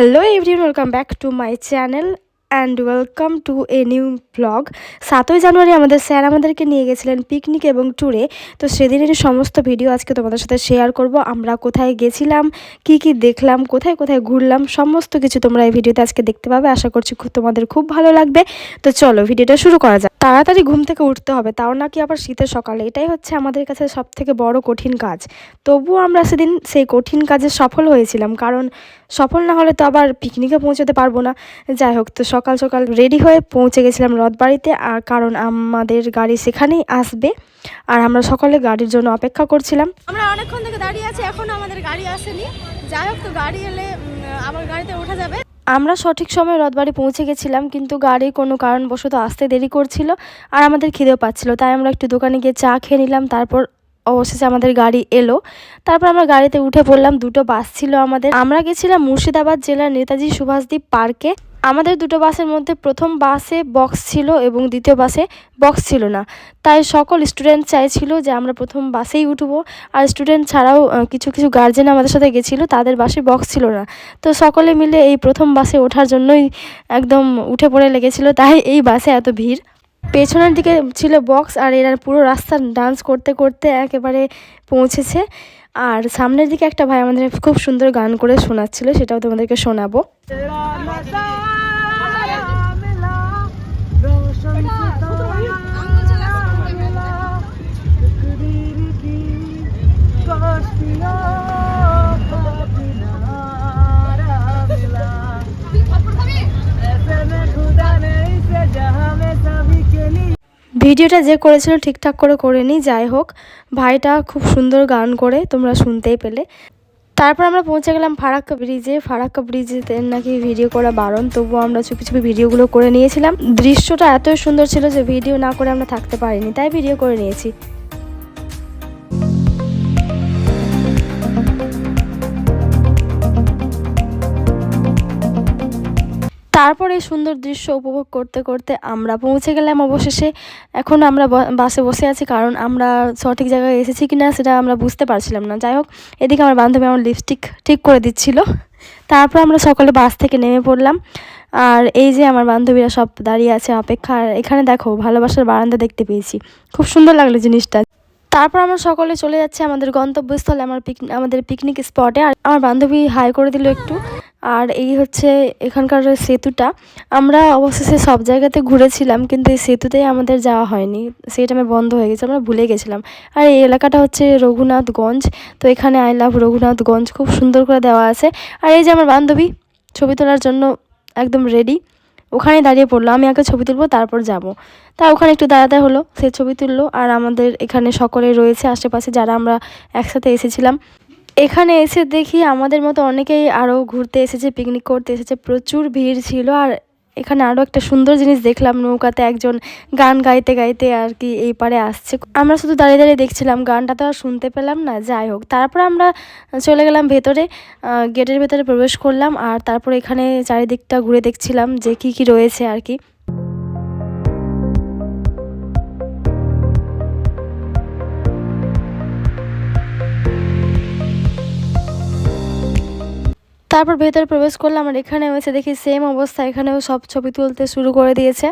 Hello everyone welcome back to my channel and welcome to a new blog সাতই জানুয়ারি আমাদের sir আমাদেরকে নিয়ে গেছিলেন পিকনিক এবং ট্যুরে তো সেদিনের সমস্ত ভিডিও আজকে তোমাদের সাথে শেয়ার করব। আমরা কোথায় গেছিলাম, কি কি দেখলাম, কোথায় কোথায় ঘুরলাম, সমস্ত কিছু তোমরা এই ভিডিওতে আজকে দেখতে পাবে। আশা করছি তোমাদের খুব ভালো লাগবে। তো চলো ভিডিওটা শুরু করা যাক। তাড়াতাড়ি ঘুম থেকে উঠতে হবে, তাও নাকি আবার শীতের সকালে। এটাই হচ্ছে আমাদের কাছে সব থেকে বড় কঠিন কাজ। তবুও আমরা সেদিন সেই কঠিন কাজে সফল হয়েছিলাম, কারণ সফল না হলে তো আবার পিকনিকে পৌঁছতে পারব না। যাই হোক তো সকাল সকাল রেডি হয়ে পৌঁছে গেছিলাম রথবাড়িতে। আর কারণ আমাদের গাড়ি সেখানেই আসবে। আর আমরা সকলে গাড়ির জন্য অপেক্ষা করছিলাম। আমরা অনেকক্ষণ থেকে দাঁড়িয়ে আছি এখনও আমাদের গাড়ি আসেনি। যাই হোক তো গাড়ি এলে আবার গাড়িতে ওঠা যাবে। আমরা সঠিক সময়ে রথবাড়ি পৌঁছে গেছিলাম কিন্তু গাড়ি কোনো কারণবশত আসতে দেরি করছিল। আর আমাদের খিদেও পাচ্ছিল তাই আমরা একটু দোকানে গিয়ে চা খেয়ে নিলাম তারপর অবশেষে আমাদের গাড়ি এলো। তারপর আমরা গাড়িতে উঠে পড়লাম, দুটো বাস ছিল আমাদের। আমরা গেছিলাম মুর্শিদাবাদ জেলার নেতাজি সুভাষদ্বীপ পার্কে। আমাদের দুটো বাসের মধ্যে প্রথম বাসে বক্স ছিল এবং দ্বিতীয় বাসে বক্স ছিল না। তাই সকল স্টুডেন্ট চাইছিল যে আমরা প্রথম বাসেই উঠবো। আর স্টুডেন্ট ছাড়াও কিছু কিছু গার্জেন আমাদের সাথে গেছিল, তাদের বাসে বক্স ছিল না। তো সকলে মিলে এই প্রথম বাসে ওঠার জন্যই একদম উঠে পড়ে লেগেছিল। তাই এই বাসে এত ভিড়। পেছনের দিকে ছিল বক্স আর এরা পুরো রাস্তা ডান্স করতে করতে একেবারে পৌঁছেছে। আর সামনের দিকে একটা ভাই আমাদের খুব সুন্দর গান করে শোনাচ্ছিল, সেটাও তোমাদেরকে শোনাবো। ভিডিওটা যে করেছিল ঠিকঠাক করে করে করেনি, যাই হোক, ভাইটা খুব সুন্দর গান করে তোমরা শুনতেই পেলে। তারপর আমরা পৌঁছে গেলাম ফারাক্কা ব্রিজে। ফারাক্কা ব্রিজেতে নাকি ভিডিও করা বারণ, তবুও আমরা চুপি চুপি ভিডিওগুলো করে নিয়েছিলাম। দৃশ্যটা এতই সুন্দর ছিল যে ভিডিও না করে আমরা থাকতে পারিনি, তাই ভিডিও করে নিয়েছি। তারপর এই সুন্দর দৃশ্য উপভোগ করতে করতে আমরা পৌঁছে গেলাম অবশেষে। এখন আমরা বাসে বসে আছি কারণ আমরা সঠিক জায়গায় এসেছি কি না সেটা আমরা বুঝতে পারছিলাম না। যাই হোক, এদিকে আমার বান্ধবী আমার লিপস্টিক ঠিক করে দিচ্ছিল। তারপর আমরা সকলে বাস থেকে নেমে পড়লাম। আর এই যে আমার বান্ধবীরা সব দাঁড়িয়ে আছে অপেক্ষা এখানে দেখো ভালোবাসার বারান্দা দেখতে পেয়েছি। খুব সুন্দর লাগল জিনিসটা। তারপর আমরা সকলে চলে যাচ্ছি আমাদের গন্তব্যস্থলে, আমার পিক, আমাদের পিকনিক স্পটে আর আমার বান্ধবী হাই করে দিল একটু। আর এই হচ্ছে এখানকার সেতুটা। আমরা অবশেষে সব জায়গাতে ঘুরেছিলাম, কিন্তু এই সেতুতেই আমাদের যাওয়া হয়নি। সেটা আমি বন্ধ হয়ে গেছে, আমরা ভুলে গেছিলাম। আর এই এলাকাটা হচ্ছে রঘুনাথগঞ্জ, তো এখানে আই লাভ রঘুনাথগঞ্জ খুব সুন্দর করে দেওয়া আছে। আর এই যে আমার বান্ধবী, ছবি তোলার জন্য একদম রেডি ওখানে দাঁড়িয়ে পড়ল। আমি আগে ছবি তুলবো, তারপর যাব। তা ওখানে একটু দাঁড়াতে হলো, সে ছবি তুললো। আর আমাদের এখানে সকলে রয়েছে, আশেপাশে যারা আমরা একসাথে এসেছিলাম। এখানে এসে দেখি আমাদের মতো অনেকেই আরও ঘুরতে এসেছে পিকনিক করতে এসেছে। প্রচুর ভিড় ছিল আর এখানে আরও একটা সুন্দর জিনিস দেখলাম, নৌকাতে একজন গান গাইতে গাইতে আর কি এই পারে আসছে। আমরা শুধু দাঁড়িয়ে দাঁড়িয়ে দেখছিলাম, গানটা তো আর শুনতে পেলাম না, যাই হোক। তারপর আমরা চলে গেলাম ভেতরে গেটের ভেতরে প্রবেশ করলাম আর তারপর এখানে চারিদিকটা ঘুরে দেখছিলাম যে কি কি রয়েছে আর কি। তারপর ভেতরে প্রবেশ করলাম আর এখানে এসে দেখি সেম অবস্থা, এখানেও সব ছবি তুলতে শুরু করে দিয়েছে।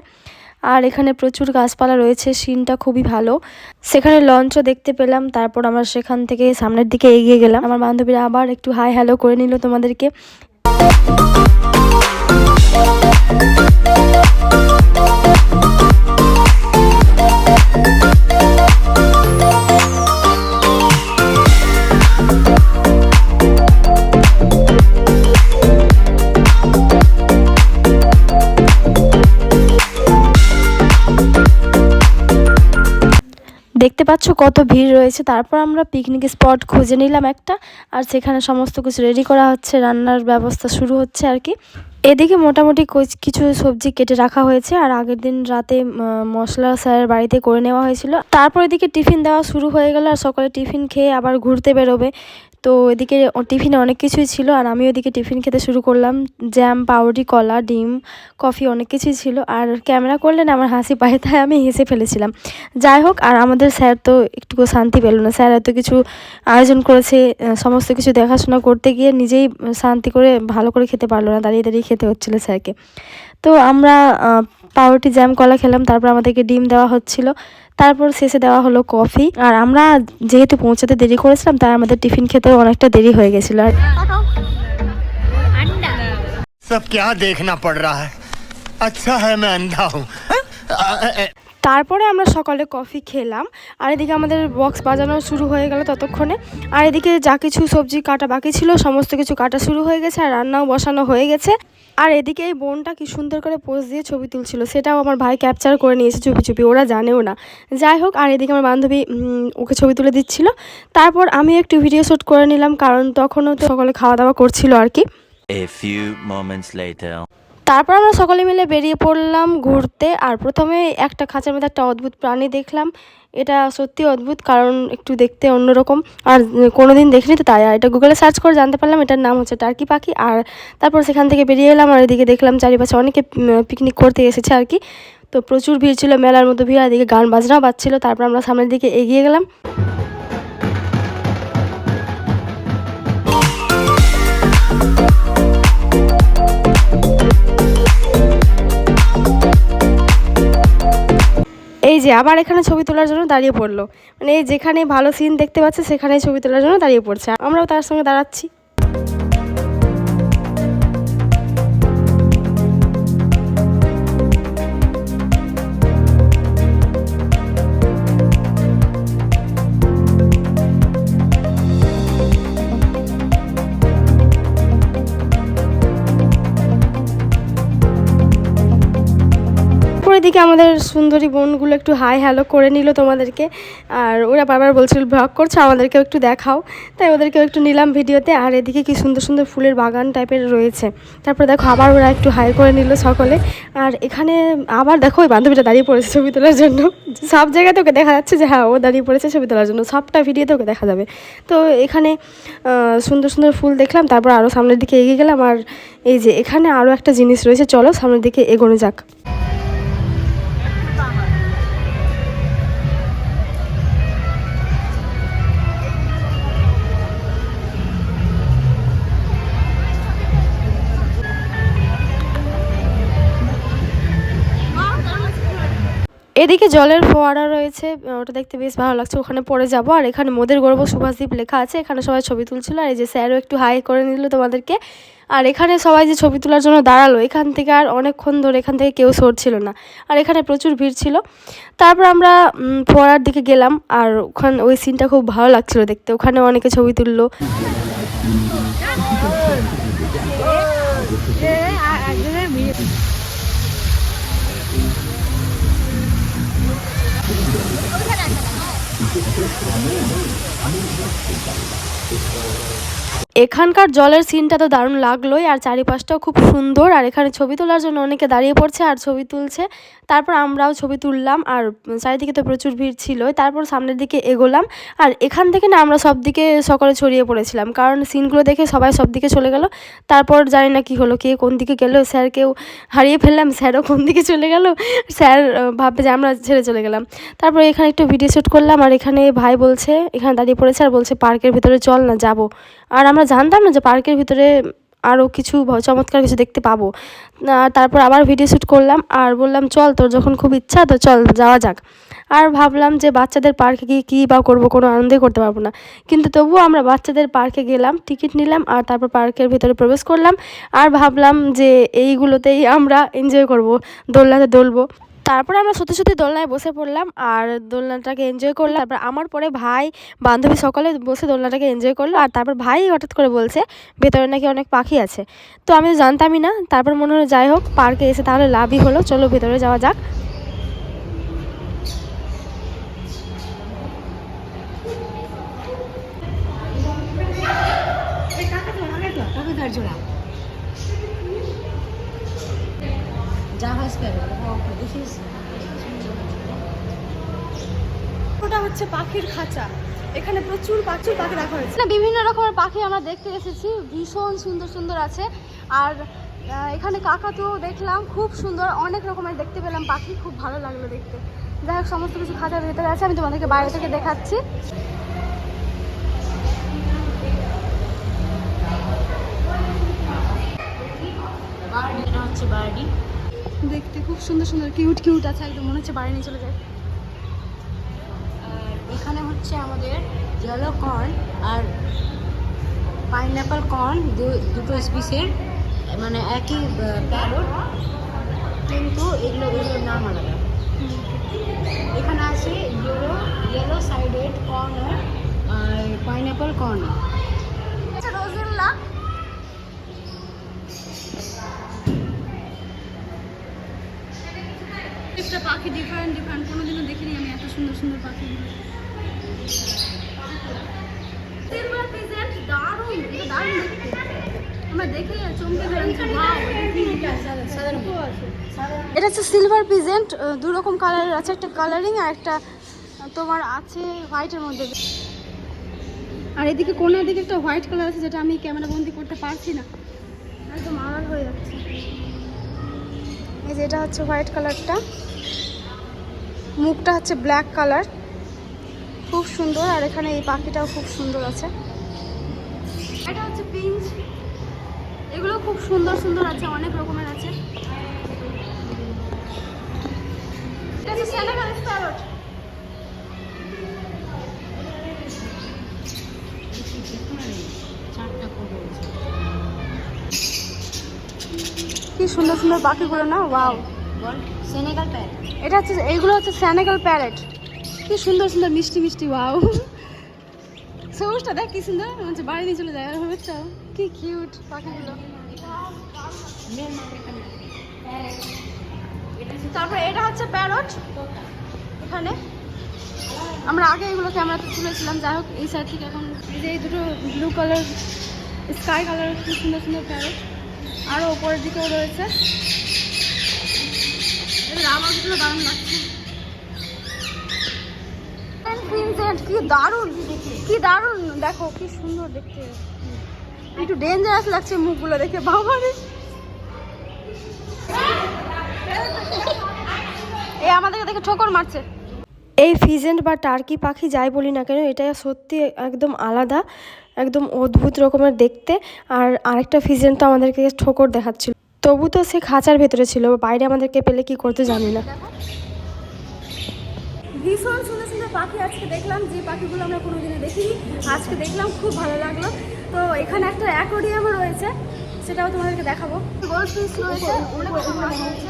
আর এখানে প্রচুর গাছপালা রয়েছে, সিনটা খুবই ভালো। সেখানে লঞ্চও দেখতে পেলাম, তারপর আমরা সেখান থেকে সামনের দিকে এগিয়ে গেলাম। আমার বান্ধবীরা আবার একটু হাই হ্যালো করে নিল তোমাদেরকে। দেখতে পাচ্ছ কত ভিড় রয়েছে। তারপর আমরা পিকনিক স্পট খুঁজে নিলাম একটা, আর সেখানে সমস্ত কিছু রেডি করা হচ্ছে, রান্নার ব্যবস্থা শুরু হচ্ছে আর কি। এদিকে মোটামুটি কিছু সবজি কেটে রাখা হয়েছে, আর আগের দিন রাতে মশলা স্যারের বাড়িতে করে নেওয়া হয়েছিল। তারপর এদিকে টিফিন দেওয়া শুরু হয়ে গেল, আর সকালে টিফিন খেয়ে আবার ঘুরতে বেরোবে। তো এদিকে টিফিনে অনেক কিছুই ছিল আর আমি ওদিকে টিফিন খেতে শুরু করলাম। জ্যাম পাউরুটি, কলা, ডিম কফি অনেক কিছুই ছিল আর ক্যামেরা করলে না আমার হাসি পায়, তাই আমি হেসে ফেলেছিলাম। যাই হোক, আর আমাদের স্যার তো একটুকু শান্তি পেল না। স্যার এত কিছু আয়োজন করেছে সমস্ত কিছু দেখাশোনা করতে গিয়ে নিজেই শান্তি করে ভালো করে খেতে পারল না, দাঁড়িয়ে দাঁড়িয়ে খেতে হচ্ছিল স্যারকে। তো আমরা পাউরুটি জ্যাম কলা খেলাম, তারপর আমাদেরকে ডিম দেওয়া হচ্ছিল। তারপর শেষে দেওয়া হলো কফি আর আমরা যেহেতু পৌঁছাতে দেরি করেছিলাম তাই আমাদের টিফিন খেতেও অনেকটা দেরি হয়ে গেছিলো আর सब क्या देखना पड़ रहा है अच्छा है मैं अंधा हूँ তারপরে আমরা সকালে কফি খেলাম। আর এদিকে আমাদের বক্স বাজানো শুরু হয়ে গেল ততক্ষণে। আর এদিকে যা কিছু সবজি কাটা বাকি ছিল, সমস্ত কিছু কাটা শুরু হয়ে গেছে আর রান্নাও বসানো হয়ে গেছে। আর এদিকে এই বোনটা কি সুন্দর করে পোজ দিয়ে ছবি তুলছিল, সেটাও আমার ভাই ক্যাপচার করে নিয়েছে চুপি চুপি, ওরা জানেও না। যাই হোক, আর এদিকে আমার বান্ধবী ওকে ছবি তুলে দিচ্ছিল। তারপর আমি একটু ভিডিও শ্যুট করে নিলাম, কারণ তখনও তো সকালে খাওয়া দাওয়া করছিল আর কি। A few moments later. তারপর আমরা সকলে মিলে বেরিয়ে পড়লাম ঘুরতে, আর প্রথমে একটা খাঁচার মধ্যে একটা অদ্ভুত প্রাণী দেখলাম। এটা সত্যি অদ্ভুত, কারণ একটু দেখতে অন্যরকম। আর কোনো দিন দেখিনি তো তাই, আর এটা গুগলে সার্চ করে জানতে পারলাম, এটার নাম হচ্ছে টার্কি পাখি। আর তারপর সেখান থেকে বেরিয়ে এলাম, আর এদিকে দেখলাম চারিপাশে অনেকে পিকনিক করতে এসেছে আর কি। তো প্রচুর ভিড় ছিল, মেলার মতো ভিড়, আর এদিকে গান বাজনাও বাজছিল। তারপর আমরা সামনের দিকে এগিয়ে গেলাম। এই যে আবার এখানে ছবি তোলার জন্য দাঁড়িয়ে পড়ল। মানে যেখানে ভালো সিন দেখতে পাচ্ছে সেখানে ছবি তোলার জন্য দাঁড়িয়ে পড়ছে। আমরাও তার সঙ্গে দাঁড়াচ্ছি। এদিকে আমাদের সুন্দরী বোনগুলো একটু হাই হ্যালো করে নিল তোমাদেরকে। আর ওরা বারবার বলছিল ব্লগ করছ, আমাদেরকেও একটু দেখাও। তাই ওদেরকেও একটু নিলাম ভিডিওতে। আর এদিকে কি সুন্দর সুন্দর ফুলের বাগান টাইপের রয়েছে। তারপর দেখো, আবার ওরা একটু হাই করে নিল সকলে। আর এখানে আবার দেখো, ওই বান্ধবীটা দাঁড়িয়ে পড়েছে ছবি তোলার জন্য। সব জায়গাতে ওকে দেখা যাচ্ছে যে হ্যাঁ ও দাঁড়িয়ে পড়েছে ছবি তোলার জন্য। সবটা ভিডিওতে ওকে দেখা যাবে। তো এখানে সুন্দর সুন্দর ফুল দেখলাম। তারপর আরও সামনের দিকে এগিয়ে গেলাম। আর এই যে এখানে আরও একটা জিনিস রয়েছে। চলো সামনের দিকে এগোনো যাক। এদিকে জলের ফোয়ারা রয়েছে ওটা দেখতে বেশ ভালো লাগছে, ওখানে পরে যাব। আর এখানে মোদের গর্ব সুভাষদ্বীপ লেখা আছে, এখানে সবাই ছবি তুলছিল, আর এই যে স্যারও একটু হাই করে নিল তোমাদেরকে। আর এখানে সবাই যে ছবি তোলার জন্য দাঁড়াল, এখান থেকে আর অনেকক্ষণ ধরে এখান থেকে কেউ সরছিল না। আর এখানে প্রচুর ভিড় ছিল। তারপর আমরা ফোয়ারার দিকে গেলাম, আর ওখানে, ওই সিনটা খুব ভালো লাগছিল দেখতে। ওখানে অনেকে ছবি তুললো। 이렇게 되는 아는 아는 এখানকার জলের সিনটা তো দারুণ লাগলোই, আর চারিপাশটাও খুব সুন্দর, আর এখানে ছবি তোলার জন্য অনেকে দাঁড়িয়ে পড়ছে আর ছবি তুলছে। তারপর আমরাও ছবি তুললাম, আর চারিদিকে তো প্রচুর ভিড় ছিল তারপর সামনের দিকে এগোলাম, আর এখান থেকে না আমরা সব দিকে সকলে ছড়িয়ে পড়েছিলাম, কারণ সিনগুলো দেখে সবাই সব দিকে চলে গেল। তারপর জানি না কি হলো, কে কোন দিকে গেল স্যারকেও হারিয়ে ফেললাম, স্যারও কোন দিকে চলে গেল, স্যার ভাববে যে আমরা ছেড়ে চলে গেলাম। তারপর এখানে একটু ভিডিও শ্যুট করলাম, আর এখানে ভাই বলছে, এখানে দাঁড়িয়ে পড়েছে আর বলছে, পার্কের ভিতরে চল না, যাব। আর আমরা জানতাম না যে পার্কের ভিতরে আরও কিছু চমৎকার কিছু দেখতে পাবো। তারপর আবার ভিডিও শ্যুট করলাম আর বললাম, চল, তোর যখন খুব ইচ্ছা, তো চল, যাওয়া যাক। আর ভাবলাম যে বাচ্চাদের পার্কে গিয়ে কী বা করব, কোনো আনন্দই করতে পারব না। কিন্তু তবুও আমরা বাচ্চাদের পার্কে গেলাম, টিকিট নিলাম আর তারপর পার্কের ভিতরে প্রবেশ করলাম। আর ভাবলাম যে এইগুলোতেই আমরা এনজয় করব, দোলনাতে দোলবো। তারপরে আমরা সত্যি সত্যি দোলনায় বসে পড়লাম আর দোলনাটাকে এনজয় করলাম। তারপর আমার পরে ভাই, বান্ধবী সকলে বসে দোলনাটাকে এনজয় করল আর তারপর ভাই হঠাৎ করে বলছে, ভেতরে নাকি অনেক পাখি আছে। তো আমি তো জানতামই না। তারপর মনে হলো যাই হোক, পার্কে এসে তাহলে লাভই হলো। চলো ভেতরে যাওয়া যাক। ওটা হচ্ছে পাখির খাঁচা। এখানে প্রচুর প্রচুর পাখি রাখা হয়েছে। না বিভিন্ন রকমের পাখি আমরা দেখতে এসেছি। ভীষণ সুন্দর সুন্দর আছে। আর এখানে কাকাতুও দেখলাম। খুব সুন্দর। অনেক রকমের দেখতে পেলাম পাখি। খুব ভালো লাগল দেখতে। যাই হোক সমস্ত কিছু খাঁচার ভেতরে আছে। আমি তোমাদেরকে বাইরে থেকে দেখাচ্ছি। এটা হচ্ছে বার্ডি। দেখতে খুব সুন্দর সুন্দর কিউট কিউট আছে একদম, মনে হচ্ছে বাইরে নিয়ে চলে যায়। আর এখানে হচ্ছে আমাদের ইয়েলো কর্ন আর পাইনঅ্যাপল কর্ন দুটো স্পিসের মানে একই প্যারোট কিন্তু এগুলো, এগুলোর নাম আলাদা। এখানে আছে ইয়েলো ইয়েলো সাইডেড কর্নার আর পাইনঅ্যাপল কর্নার একটা পাখি ডিফারেন্ট ডিফারেন্ট কোনোদিনও দেখিনি আমি এত সুন্দর সুন্দর পাখি সিলভার পিজেন্ট দারুণ এটা দারুণ আমরা দেখে চমকে গেলাম যে এটা হচ্ছে সিলভার পিজেন্ট দু রকম কালারের আছে একটা কালারিং আর একটা তোমার আছে হোয়াইটের মধ্যে। আর এদিকে কোনার দিকে একটা হোয়াইট কালার আছে যেটা আমি ক্যামেরা বন্দি করতে পারছি না। একদম আলাল হয়ে যাচ্ছে। এই যে এটা হচ্ছে হোয়াইট কালারটা মুখটা হচ্ছে ব্ল্যাক কালার খুব সুন্দর, আর এখানে এই পাখিটাও খুব সুন্দর আছে। এটা হচ্ছে পিঞ্চ, এগুলো খুব সুন্দর সুন্দর আছে, অনেক রকমের আছে। কি সুন্দর সুন্দর পাখিগুলো না ওয়াও সেনেগাল প্যার এটা হচ্ছে এইগুলো হচ্ছে স্যানেগাল প্যারেট কি সুন্দর সুন্দর, মিষ্টি মিষ্টি ওয়াও সবুজটা দেখ কি সুন্দর হচ্ছে বাড়ি নিয়ে চলে যায় আর হচ্ছে কি কিউট পাখিগুলো। তারপরে এটা হচ্ছে প্যারট এখানে। আমরা আগে এগুলো ক্যামেরাতে তুলেছিলাম, যাই হোক, এই সাইড থেকে এখন এই দুটো ব্লু কালার স্কাই কালার খুব সুন্দর সুন্দর প্যারট আরও ওপরের দিকেও রয়েছে। এদের দারুণ লাগছে। কি দারুণ কি দারুণ দেখো কি সুন্দর দেখতে। একটু ডেঞ্জারাস লাগছে মুখগুলো দেখে বাবা রে এই আমাদেরকে দেখে ঠোকর মারছে। এই ফিজেন্ট বা টার্কি পাখি যাই বলি না কেন এটা সত্যি একদম আলাদা একদম অদ্ভুত রকমের দেখতে। আর আরেকটা ফিজেন্ট তো আমাদেরকে ঠোকর দেখাচ্ছিল। তবু তো সে খাঁচার ভেতরে ছিল বাইরে আমাদেরকে পেলে কি করতে জানি না। ভীষণ সুন্দর সুন্দর পাখি আজকে দেখলাম যে পাখিগুলো আমরা কোনোদিনও দেখিনি। আজকে দেখলাম খুব ভালো লাগল। তো এখানে একটা অ্যাকোরিয়ামও রয়েছে সেটাও তোমাদেরকে দেখাবো। গোল্ড ফিশ রয়েছে অনেক রকম মাছ রয়েছে।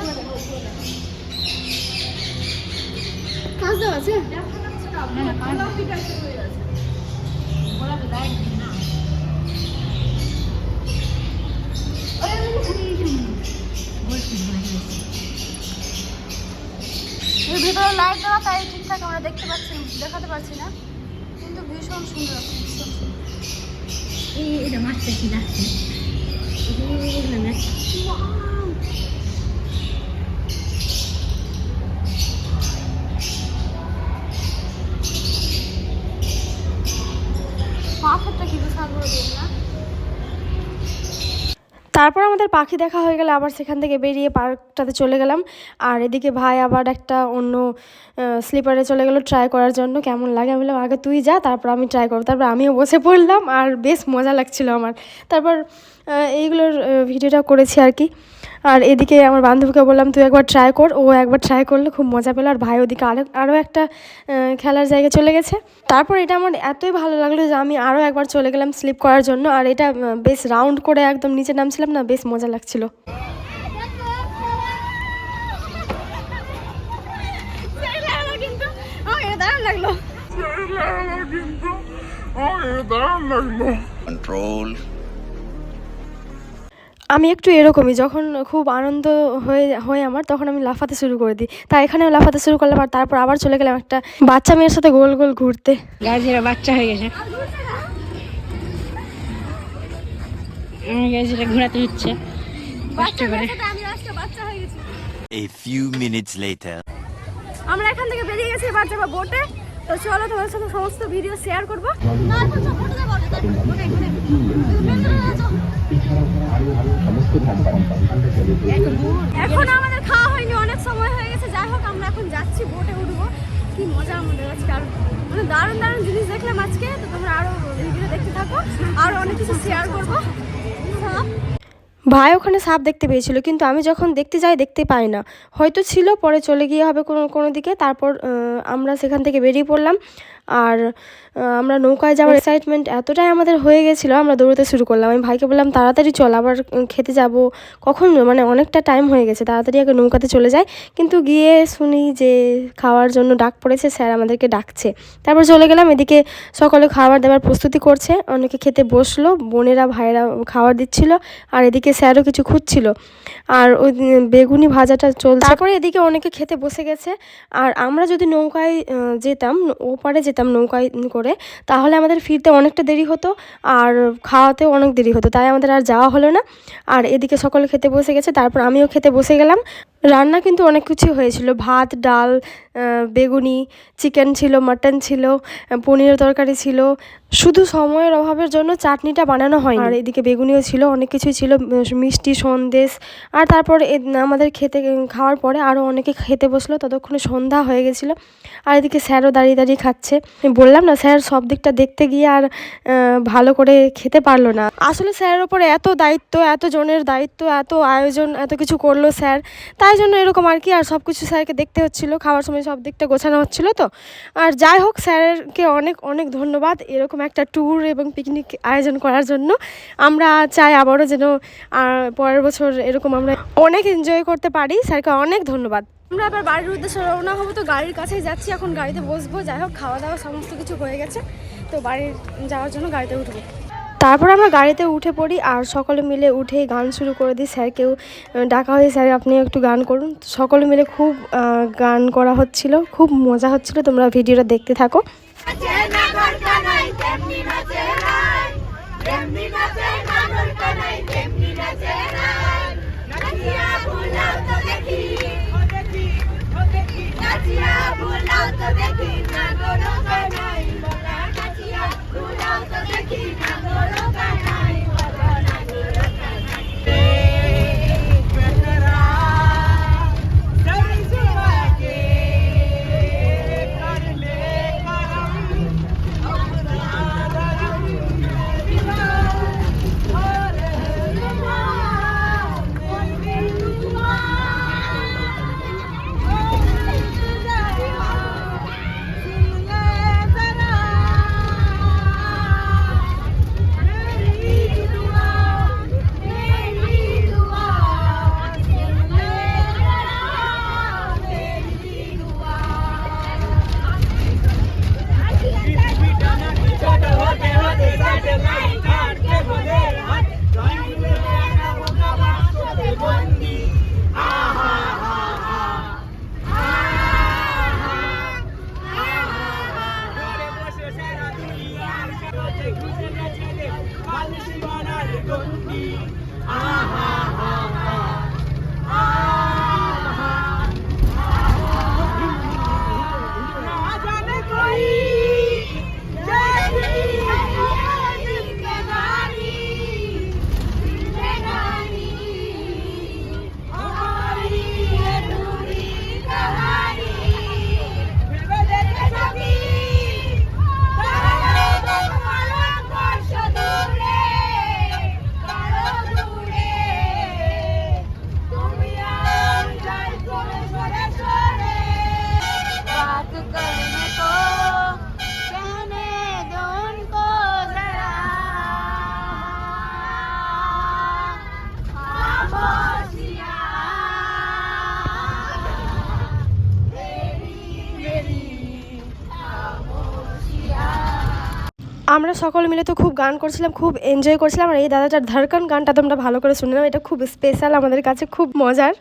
কাজ দেওয়া আছে ভিতরে লাইট দেওয়া তাই ঠিকঠাক আমরা দেখতে পাচ্ছি দেখাতে পারছি না। কিন্তু ভীষণ সুন্দর এটা মাছটা কি লাগছে? এগুলো না পাথরটা কি বিশাল বড় দেখ না তারপর আমাদের পাখি দেখা হয়ে গেলে আবার সেখান থেকে বেরিয়ে পার্কটাতে চলে গেলাম। আর এদিকে ভাই আবার একটা অন্য স্লিপারে চলে গেলো ট্রাই করার জন্য। কেমন লাগে? আমি বললাম, আগে তুই যা, তারপর আমি ট্রাই করব। তারপর আমিও বসে পড়লাম আর বেশ মজা লাগছিল আমার। তারপর এইগুলোর ভিডিওটা করেছি আর কি। আর এদিকে আমার বান্ধবীকে বললাম তুই একবার ট্রাই কর। ও একবার ট্রাই করলে খুব মজা পেল। আর ভাই ওদিকে আরেক আরও একটা খেলার জায়গায় চলে গেছে। তারপর এটা আমার এতই ভালো লাগল যে আমি আরও একবার চলে গেলাম স্লিপ করার জন্য। আর এটা বেশ রাউন্ড করে একদম নিচে নামছিলাম না বেশ মজা লাগছিল। control আমি একটু এরকমই যখন খুব আনন্দ হয়ে হয় আমার তখন আমি লাফাতে শুরু করে দিই। তাই এখানেও লাফাতে শুরু করলাম আর তারপর আবার চলে গেলাম একটা বাচ্চা মেয়ের সাথে গোল গোল ঘুরতে। গাছেরা বাচ্চা হয়ে গেছে। গাছেরা ঘোরাতে হচ্ছে। কষ্ট করে। আমি আজকে বাচ্চা হয়ে গেছি A few minutes later. আমরা এখান থেকে বেরিয়ে গেছি এবার যাব বোটে তো চলো তোমার সাথে সমস্ত ভিডিও শেয়ার করব। এখন আমাদের খাওয়া হয়নি, অনেক সময় হয়ে গেছে। যাই হোক, আমরা এখন যাচ্ছি বোটে উঠবো। কি মজা আমাদের আজকে। আর মানে দারুণ দারুণ জিনিস দেখলাম আজকে। তো তোমরা আরও ভিডিও দেখতে থাকো। আর অনেক কিছু শেয়ার করব। ভাই ওখানে সাপ দেখতে পেয়েছিল, কিন্তু আমি যখন দেখতে যাই, দেখতে পাই না। হয়তো ছিল, পরে চলে গিয়ে হবে কোনো কোনো দিকে। তারপর আমরা সেখান থেকে বেরিয়ে পড়লাম। আর আমরা নৌকায় যাওয়ার এক্সাইটমেন্ট এতটাই আমাদের হয়ে গেছিল আমরা দৌড়তে শুরু করলাম। আমি ভাইকে বললাম তাড়াতাড়ি চল আবার খেতে যাব। কখন? মানে অনেকটা টাইম হয়ে গেছে তাড়াতাড়ি আগে নৌকাতে চলে যাই। কিন্তু গিয়ে শুনি যে খাওয়ার জন্য ডাক পড়েছে স্যার আমাদেরকে ডাকছে। তারপর চলে গেলাম এদিকে সকলে খাবার দাবার প্রস্তুতি করছে। অনেকে খেতে বসল বোনেরা ভাইয়েরা খাবার দিচ্ছিল আর এদিকে স্যারও কিছু খুঁজছিল। আর ওই বেগুনি ভাজাটা চলছে। তারপরে এদিকে অনেকে খেতে বসে গেছে। আর আমরা যদি নৌকায় যেতাম ওপারে যেতাম নৌকায় করে তাহলে আমাদের ফিরতে অনেকটা দেরি হতো আর খাওয়াতেও অনেক দেরি হতো। তাই আমাদের আর যাওয়া হলো না। আর এদিকে সকলে খেতে বসে গেছে, তারপর আমিও খেতে বসে গেলাম। রান্না কিন্তু অনেক কিছু হয়েছিল। ভাত, ডাল বেগুনি, চিকেন ছিল, মাটন ছিল পনির পনিরের তরকারি ছিল শুধু সময়ের অভাবের জন্য চাটনিটা বানানো হয়নি। আর এদিকে বেগুনিও ছিল, অনেক কিছুই ছিল মিষ্টি সন্দেশ। আর তারপর আমাদের খেতে খাওয়ার পরে আরও অনেকে খেতে বসল, ততক্ষণে সন্ধ্যা হয়ে গেছিল। আর এদিকে স্যারও দাঁড়িয়ে দাঁড়িয়ে খাচ্ছে। বললাম না, স্যার সব দিকটা দেখতে গিয়ে আর ভালো করে খেতে পারল না। আসলে স্যারের ওপরে এত দায়িত্ব, এত জনের দায়িত্ব, এত আয়োজন, এত কিছু করল স্যার। তাই জন্য এরকম আর কি, আর সব কিছু স্যারকে দেখতে হচ্ছিল, খাওয়ার সময় সব দিকটা গোছানো হচ্ছিল তো। আর যাই হোক স্যারকে অনেক অনেক ধন্যবাদ, এরকম একটা ট্যুর এবং পিকনিক আয়োজন করার জন্য আমরা চাই আবারও যেন পরের বছর এরকম আমরা অনেক এনজয় করতে পারি। স্যারকে অনেক ধন্যবাদ। আমরা আবার বাড়ির উদ্দেশ্যে রওনা হব। তো গাড়ির কাছেই যাচ্ছি। এখন গাড়িতে বসবো। যাই হোক খাওয়া দাওয়া সমস্ত কিছু হয়ে গেছে। তো বাড়ির যাওয়ার জন্য গাড়িতে উঠবো। তারপর আমরা গাড়িতে উঠে পড়ি আর সকলে মিলে উঠে গান শুরু করে দিই। স্যারকেও ডাকা হয় স্যার আপনি একটু গান করুন। সকলে মিলে খুব গান করা হচ্ছিল। খুব মজা হচ্ছিল। তোমরা ভিডিওটা দেখতে থাকো। তেমনি নাচে কানুর কানাই, তেমনি নাচে রায় নাচিয়া ভুলাও তো দেখি ও দেখি ও দেখি। নাচিয়া ভুলাও তো দেখি। আমরা সকলে মিলে তো খুব গান করছিলাম খুব এনজয় করছিলাম আর এই দাদাটার ধারকান গানটা তোমরা ভালো করে শুনলাম এটা খুব স্পেশাল আমাদের কাছে খুব মজার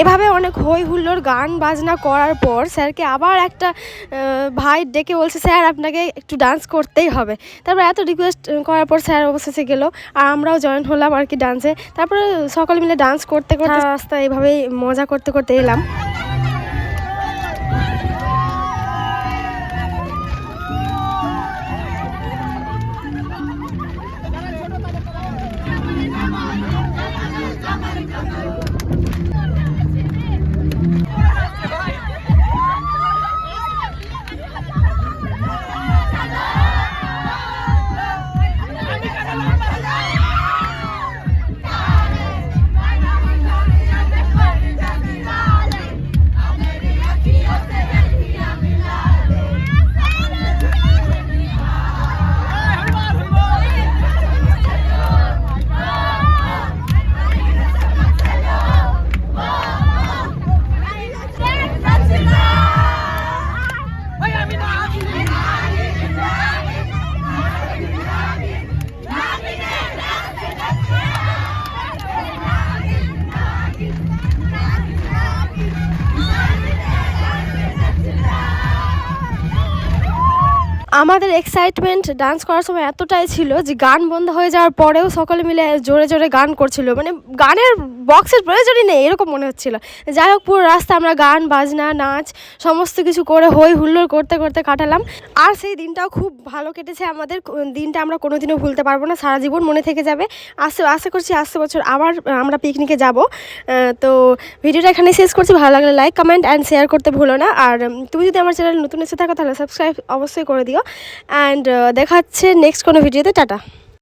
এভাবে অনেক হই হুল্লোর গান বাজনা করার পর স্যারকে আবার একটা ভাই ডেকে বলছে স্যার আপনাকে একটু ডান্স করতেই হবে। তারপর এত রিকোয়েস্ট করার পর স্যার অবশেষে গেল আর আমরাও জয়েন হলাম আর কি ডান্সে তারপরে সকলে মিলে ডান্স করতে করতে রাস্তা এভাবেই মজা করতে করতে এলাম। আমাদের এক্সাইটমেন্ট ডান্স করার সময় এতটাই ছিল যে গান বন্ধ হয়ে যাওয়ার পরেও সকলে মিলে জোরে জোরে গান করছিল। মানে গানের বক্সের প্রয়োজনই নেই, এরকম মনে হচ্ছিল। যাই হোক, পুরো রাস্তা আমরা গান, বাজনা, নাচ, সমস্ত কিছু করে হই হুল্লোড় করতে করতে কাটালাম। আর সেই দিনটাও খুব ভালো কেটেছে আমাদের। দিনটা আমরা কোনোদিনও ভুলতে পারব না, সারা জীবন মনে থেকে যাবে। আশা আশা করছি আসছে বছর আবার আমরা পিকনিকে যাব। তো ভিডিওটা এখানে শেষ করছি। ভালো লাগলে লাইক কমেন্ট অ্যান্ড শেয়ার করতে ভুলো না। আর তুমি যদি আমার চ্যানেল নতুন এসে থাকো, তাহলে সাবস্ক্রাইব অবশ্যই করে দিও। অ্যান্ড দেখা হচ্ছে নেক্সট কোনো ভিডিওতে টাটা।